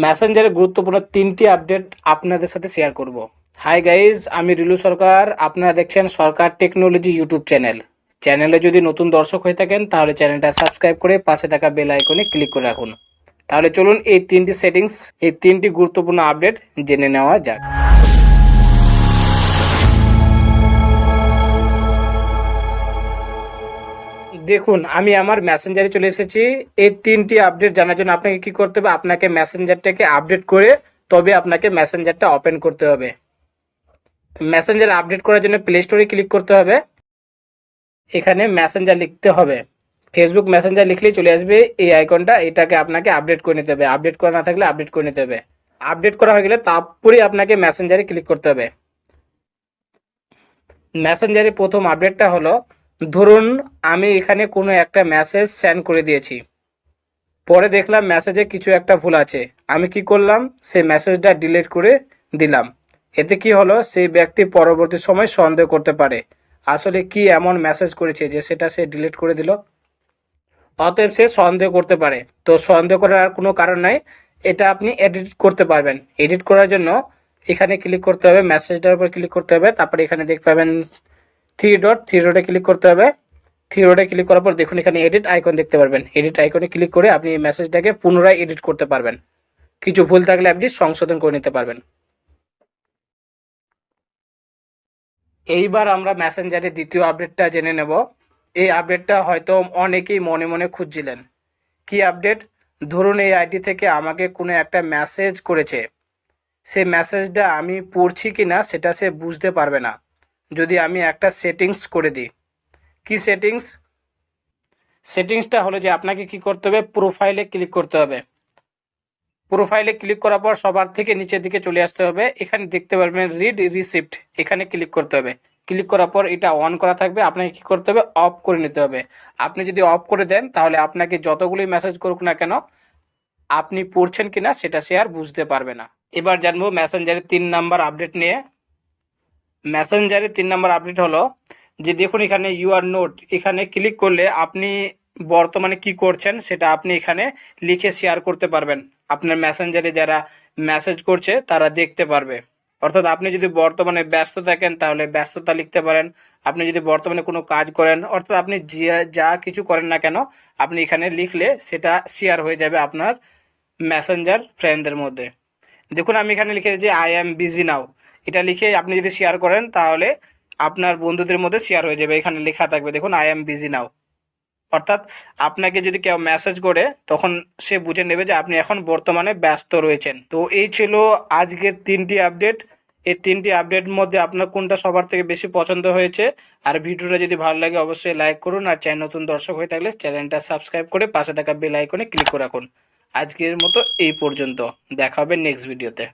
মেসেঞ্জারে গুরুত্বপূর্ণ তিনটি আপডেট আপনাদের সাথে শেয়ার করব। হাই গাইজ আমি রিলু সরকার। আপনারা দেখছেন সরকার টেকনোলজি ইউটিউব চ্যানেল চ্যানেলে যদি নতুন দর্শক হয়ে থাকেন, তাহলে চ্যানেলটা সাবস্ক্রাইব করে পাশে থাকা বেল আইকনে ক্লিক করে রাখুন। তাহলে চলুন এই তিনটি সেটিংস এই তিনটি গুরুত্বপূর্ণ আপডেট জেনে নেওয়া যাক। দেখুন, আমি আমার মেসেঞ্জারে চলে এসেছি। এই তিনটি আপডেট জানার জন্য আপনাকে কি করতে হবে? আপনাকে মেসেঞ্জারটাকে আপডেট করে তবে আপনাকে মেসেঞ্জারটা ওপেন করতে হবে। মেসেঞ্জার আপডেট করার জন্য প্লে স্টোরে ক্লিক করতে হবে। এখানে মেসেঞ্জার লিখতে হবে। ফেসবুক মেসেঞ্জার লিখলেই চলে আসবে। এই আইকনটা এটাকে আপনাকে আপডেট করে নিতে হবে। আপডেট করা না থাকলে আপডেট করে নিতে হবে। আপডেট করা হয়ে গেলে তারপরেই আপনাকে মেসেঞ্জারে ক্লিক করতে হবে। মেসেঞ্জারে প্রথম আপডেটটা হলো ধরুন, আমি এখানে কোনো একটা মেসেজ সেন্ড করে দিয়েছি। পরে দেখলাম মেসেজে কিছু একটা ভুল আছে। আমি কি করলাম? সেই মেসেজটা ডিলিট করে দিলাম। এতে কি হলো? সেই ব্যক্তি পরবর্তী সময় সন্দেহ করতে পারে। আসলে কি এমন মেসেজ করেছে যে সেটা সে ডিলিট করে দিল? অতএব সে সন্দেহ করতে পারে। তো সন্দেহ করার আর কোনো কারণ নাই। এটা আপনি এডিট করতে পারবেন। এডিট করার জন্য এখানে ক্লিক করতে হবে মেসেজটার উপর ক্লিক করতে হবে। তারপরে এখানে দেখতে পাবেন থ্রি ডট থ্রি ডটে ক্লিক করতে হবে। থ্রি ডটে ক্লিক করার পর দেখুন এখানে এডিট আইকন দেখতে পারবেন। এডিট আইকনে ক্লিক করে আপনি এই মেসেজটাকে পুনরায় এডিট করতে পারবেন। কিছু ভুল থাকলে আপনি সংশোধন করে নিতে পারবেন। এইবার আমরা মেসেঞ্জারের দ্বিতীয় আপডেটটা জেনে নেব। এই আপডেটটা হয়তো অনেকেই মনে মনে খুঁজছিলেন। কি আপডেট ধরুন এই আইডি থেকে আমাকে কোনো একটা মেসেজ করেছে। সেই মেসেজটা আমি পড়ছি কি না সেটা সে বুঝতে পারবে না। যদি আমি একটা সেটিংস করে দিই। কি সেটিংস সেটিংসটা হলো যে আপনাকে কি করতে হবে? প্রোফাইলে ক্লিক করতে হবে। প্রোফাইলে ক্লিক করার পর সবার থেকে নিচের দিকে চলে আসতে হবে। এখানে দেখতে পারবেন রিড রিসিপ্ট এখানে ক্লিক করতে হবে। ক্লিক করার পর এটা অন করা থাকবে। আপনাকে কি করতে হবে? অফ করে নিতে হবে। আপনি যদি অফ করে দেন, তাহলে আপনাকে যতগুলি মেসেজ করুক না কেন, আপনি পড়ছেন কিনা সেটা সে আর বুঝতে পারবে না। এবার জানব মেসেঞ্জারের তিন নাম্বার আপডেট নিয়ে মেসেঞ্জারের তিন নম্বর আপডেট হলো যে দেখুন এখানে ইউআর নোট এখানে ক্লিক করলে আপনি বর্তমানে কি করছেন সেটা আপনি এখানে লিখে শেয়ার করতে পারবেন। আপনার মেসেঞ্জারে যারা মেসেজ করছে তারা দেখতে পারবে। অর্থাৎ আপনি যদি বর্তমানে ব্যস্ত থাকেন তাহলে ব্যস্ততা লিখতে পারেন। আপনি যদি বর্তমানে কোনো কাজ করেন, অর্থাৎ আপনি যে- যা কিছু করেন না কেন, আপনি এখানে লিখলে সেটা শেয়ার হয়ে যাবে আপনার মেসেঞ্জার ফ্রেন্ডদের মধ্যে। দেখুন আমি এখানে লিখে যে আই অ্যাম বিজি নাও এটা লিখে আপনি যদি শেয়ার করেন, তাহলে আপনার বন্ধুদের মধ্যে শেয়ার হয়ে যাবে। এখানে লেখা থাকবে, দেখুন আই এম বিজি নাও অর্থাৎ আপনাকে যদি কেউ মেসেজ করে, তখন সে বুঝে নেবে যে আপনি এখন বর্তমানে ব্যস্ত রয়েছেন। তো এই ছিল আজকের তিনটি আপডেট এই তিনটি আপডেট মধ্যে আপনার কোনটা সবার থেকে বেশি পছন্দ হয়েছে? আর ভিডিওটা যদি ভালো লাগে, অবশ্যই লাইক করুন। আর চ্যানেল নতুন দর্শক হয়ে থাকলে চ্যানেলটা সাবস্ক্রাইব করে পাশে থাকা বেল আইকনে ক্লিক করে রাখুন। আজকের মতো এই পর্যন্ত। দেখা হবে নেক্সট ভিডিওতে